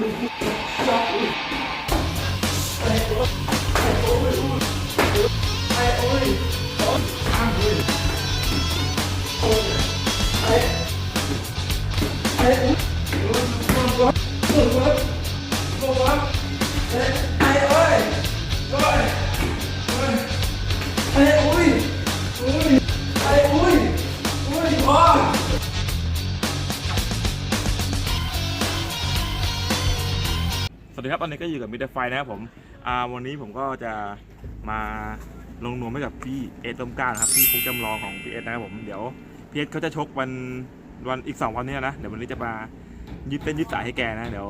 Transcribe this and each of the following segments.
Hey, ơi! Rồi! Hey, ơi! วัสดีครับตอนนี้ก็อยู่กับมิเตอร์ไฟนะครับผมอ่าวันนี้ผมก็จะมาลงนวมให้กับพี่เอสต้มก้านะครับพี่คุกจำลองของพี่เอสนะครับผมเดี๋ยวพี่เอสเขาจะชกวันวันอีกสองวันนี้นะเดี๋ยววันนี้จะมายืดเต้นยืดสายให้แกนะเดี๋ยว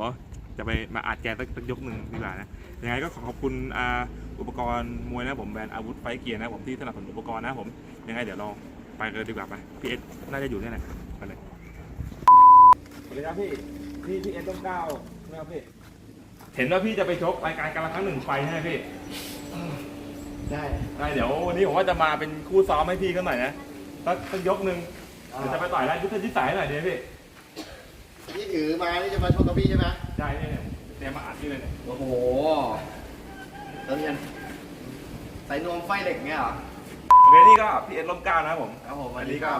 จะไปมาอัดแกสักสักยกหนึ่งดีกว่านะยังไงก็ขอขอบคุณอ่าอุปกรณ์มวยนะผมแบรนด์อาวุธไฟเกียร์นะผมที่สนับสนุนอุปกรณ์นะผมยังไงเดี๋ยวเราไปกันเลยดีกว่าไปพี่เอสน่าจะอยู่เนี่ยแหละไปเลยสวัสดีครับพี่พี่พี่เอสต้มก้านะครับพี่ เห็นว่าพี่จะไปชกรายการการละครั้งหนึ่งไฟใช่ไหมพี่ได้ได้เดี๋ยววันนี้ผมว่าจะมาเป็นคู่ซ้อมให้พี่กันหน่อยนะสักสักยกหนึ่งเดี๋ยวจะไปต่อยแล้วยุทธยุทธสายหน่อยดีไหมพี่ที่ถือมานี่จะมาชกกับพี่ใช่ไหมได้เนี่ยเนี่ยเตรียมมาอัดพี่เลยเนี่ยโอ้โหเติมเงินใส่นวมไฟเหล็กเงี้ยเหรอโอเคนี่ก็พี่เอสล้มเกล้านะครับผมครับผมอันนี้ก็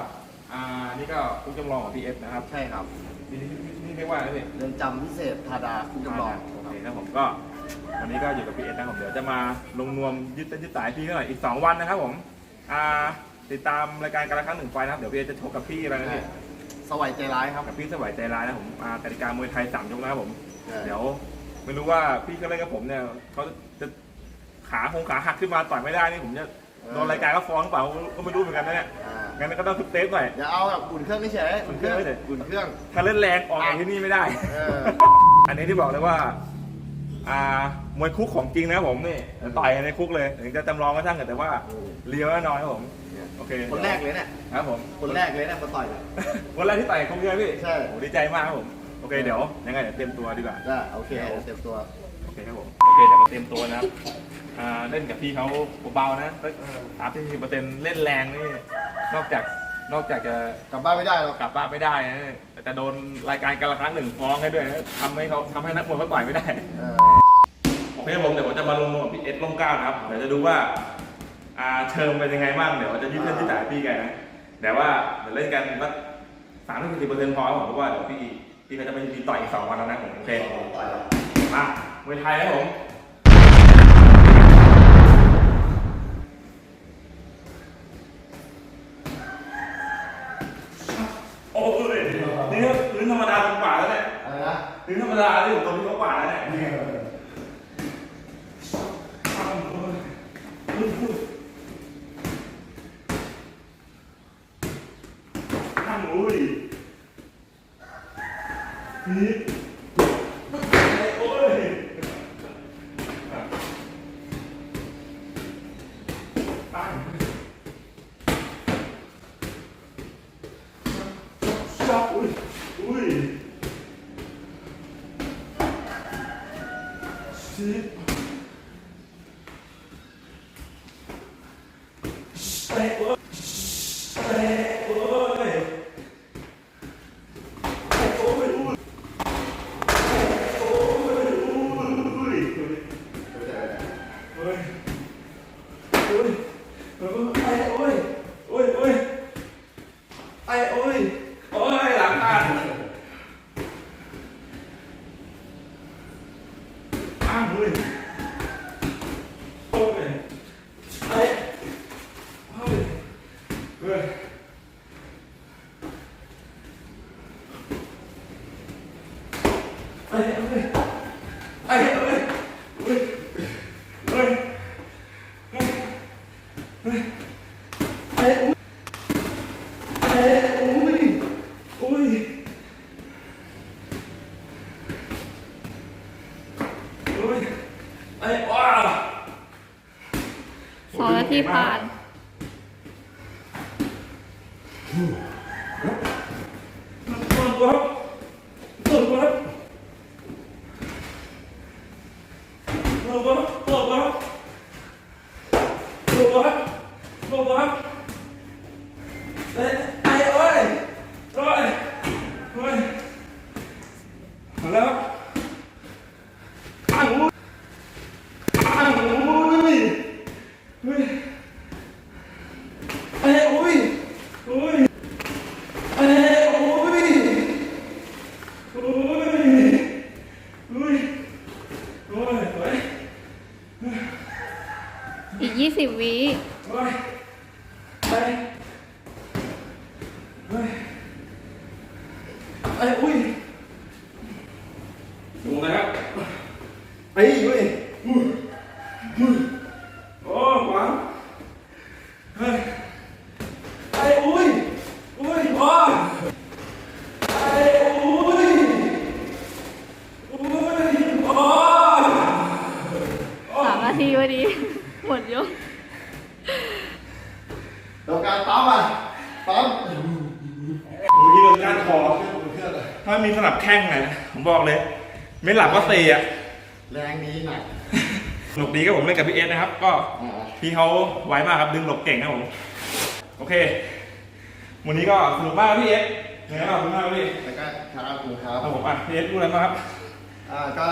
อ่านี่ก็คู่จำลองของพี่เอสนะครับใช่ครับนี่นี่นี่เรียกว่าอะไรพี่เรือนจำพิเศษธาดาคุณจำลองโอเคนะผมก็วันนี้ก็อยู่กับพี่เอสนะครับผมเดี๋ยวจะมาลงนวมยืดเส้นยืดสายพี่กันหน่อยอีกสองวันนะครับผมอ่าติดตามรายการการละครั้งหนึ่งไฟนะครับเดี๋ยวพี่เอสจะชกกับพี่อะไรนะพี่สวัยใจร้ายครับกับพี่สวัยใจร้ายนะผมมากติกามวยไทยสามยกนะครับผมใช่เดี๋ยวไม่รู้ว่าพี่เขาเล่นกับผมเนี่ยเขาจะขาคงขาหักขึ้นมาต่อยไม่ได้นี่ผมจะโดนรายการก็ฟ้องหรือเปล่าก็ไม่รู้เหมือนกันนะเนี่ยอ่า งั้นก็ต้องทุบเทปหน่อยอย่าเอาแบบอุ่นเครื่องเฉยๆอุ่นเครื่องอุ่นเครื่องอุ่นเครื่อง ถ้าเล่นแรงออกจากที่นี่ไม่ได้ เออ อันนี้ที่บอกเลยว่า อ่ามวยคุกของจริงนะครับผมนี่ต่อยกันในคุกเลย ถึงจะจำลองก็ช่างเถอะแต่ว่าเลี้ยวแน่นอนครับผม โอเคคนแรกเลยเนี่ย ครับผม คนแรกเลยเนี่ยมาต่อยเลยวันแรกที่ต่อยคุกใช่ไหมพี่ใช่ โอ้ดีใจมากครับผม โอเคเดี๋ยวยังไงเดี๋ยวเตรียมตัวดีกว่า ได้โอเคเตรียมตัวโอเคครับผมโอเคเดี๋ยวมาเตรียมตัวนะครับอ่าเล่นกับพี่เขาเบาๆนะสามสิบเปอร์เซ็นต์เล่นแรงนี่นอกจากนอกจากจะกลับบ้านไม่ได้หรอกกลับบ้านไม่ได้นะแต่จะโดนรายการการละครั้งหนึ่งฟ้องให้ด้วยนะทำให้เขาทำให้นักมวยเขาต่อยไม่ได้เออโอเคครับผมเดี๋ยวผมจะมาลงนวมพี่เอสลงเก้านะครับเดี๋ยวจะดูว่าอ่าเชิงเป็นยังไงบ้างเดี๋ยวจะยืดเส้นยืดสายพี่แกนะแต่ว่าเดี๋ยวเล่นกันสักสามสิบเปอร์เซ็นต์พอครับผมเพราะว่าเดี๋ยวพี่พี่เขาจะไปมีต่อยอีกสองวันแล้วนะผมโอเคต่อยแล้วมา มวยไทยครับผมโอ้ยนี่ก็พื้นธรรมดาดีกว่าแล้วเนี่ยอะไรนะพื้นธรรมดาที่ผมตรงนี้ก็กว่าแล้วเนี่ยนี่ตั้งอุ้ยนี่ ครับอุ้ยอุ้ยสิบเตะเอ้ยเตะเอ้ยเตะโอ้ยอุ้ยโอ้ยอุ้ยอุ้ยเฮ้ยเฮ้ยเฮ้ยเฮ้ยเฮ้ยเฮ้ย Ai ơi เฮ้ยไอ้โอ้ยไอ้โอ้ยเฮ้ยเฮ้ยเฮ้ยเฮ้ยไอ้โอ้ยเอ้ยอุ้ยอุ้ยอุ้ยไอ้ว้าสองนาทีผ่าน 嗯老婆老婆老婆老婆 ayo! ไปเฮ้ยเอ้ยอุ้ยดูนะครับไอ้ยอุ้ยโอ้หวังเฮ้ยไอ้อุ้ยอุ้ยพ่อไอ้อุ้ยอุ้ยพ่อ สามนาทีพอดี หมดยก เราการ ปั๊มอะปั๊มผมที่โดนก้านคอเครื่องเลยถ้ามีสนับแข้งนะผมบอกเลย ไม่หลับก็เตะอะแรงนี้หนักสนุกดีครับผมเล่นกับพี่เอสนะครับ ก็อ๋อพี่เขาไวมากครับดึงหลบเก่งครับผมโอเค วันนี้ก็สนุกมากครับพี่เอสเหนื่อยมากขอบคุณมากครับพี่แล้วก็ครับคุณครับครับผมอะพี่เอสพูดอะไรมางครับอ่าก็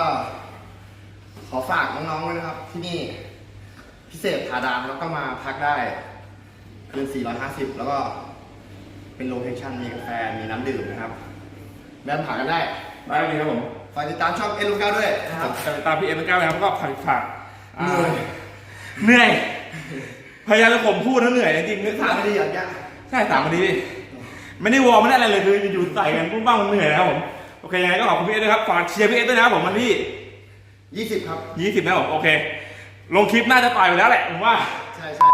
ขอฝากน้องๆไว้นะครับ ที่นี่พิเศษพาดามแล้วก็มาพักได้ เดือน450 แล้วก็เป็นโลเคชั่นมีกาแฟ มีน้ำดื่มนะครับแวะผ่านกันได้ได้เลยครับผมฝากติดตามช่องเอลูก้าด้วยนะครับตามพี่เอสก้าวนะครับก็ฝากฝากอ่าเหนื่อยเหนื่อยพยายามจะผมพูดนะเหนื่อยจริงๆนึกถามไม่ดีอย่างเงี้ยใช่ถามมาดีพี่ไม่ได้วอร์มไม่ได้อะไรเลยคืออยู่ๆใส่กันปุ้งบ้างมันเหนื่อยนะครับผมโอเคยังไงก็ขอบคุณพี่เอสด้วยครับฝากเชียร์พี่เอสด้วยนะครับผมวันที่20ครับยี่สิบนะครับผมโอเค ลงคลิปน่าจะปล่อยไปแล้วแหละผมว่าใช่ใช่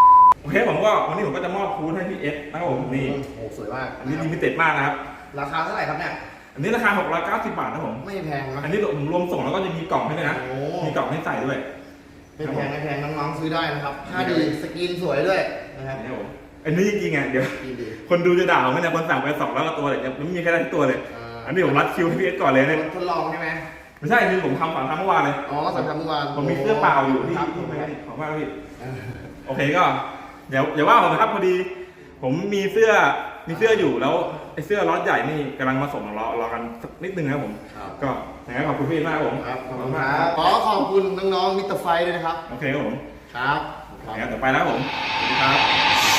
โอเคผมก็วันนี้ผมก็จะมอบคูณให้พี่เอสนะครับผมนี่โอ้สวยมากอันนี้ลิมิเต็ดมากนะครับ ราคาเท่าไหร่ครับเนี่ย อันนี้ราคา 690 บาทนะครับผม ไม่แพงนะอันนี้ผมรวมส่งแล้วก็จะมีกล่องให้ด้วยนะโอ้มีกล่องให้ใส่ด้วยไม่แพงไม่แพงน้องๆซื้อได้นะครับผ้าดีสกรีนสวยด้วยนะครับนี่ครับผมอันนี้จริงๆอะเดี๋ยวดีดีคนดูจะด่าผมไหม่เนี่ยคนสั่งไปสองร้อยกว่าตัวเลยยังไม่มีแค่ได้ที่ตัวเลยอ่าอันนี้ผมรัดคิวให้พี่เอสก่อนเลยเนี่ยทดลองใช่ไหมไม่ใช่คือผมทำฝังทำเมื่อวานเลย อ๋อสั่งทำเมื่อวาน ผมมีเสื้อเปล่าอยู่ที่ครับที่ไม่ได้ของมากพี่เออโอเคก็ เดี๋ยวอย่าว่าผมนะครับพอดี ผมมีเสื้อมีเสื้ออยู่แล้วไอ้เสื้อล็อตใหญ่นี่กำลังมาส่งรอรอกันสักนิดนึงนะครับผม ครับ ก็ยังไงขอบคุณพี่มากครับผมครับขอบคุณครับขอขอบคุณน้องๆมิสเตอร์ไฟด้วยนะครับ โอเคครับผมครับงั้นต่อไปแล้วครับผมสวัสดีครับ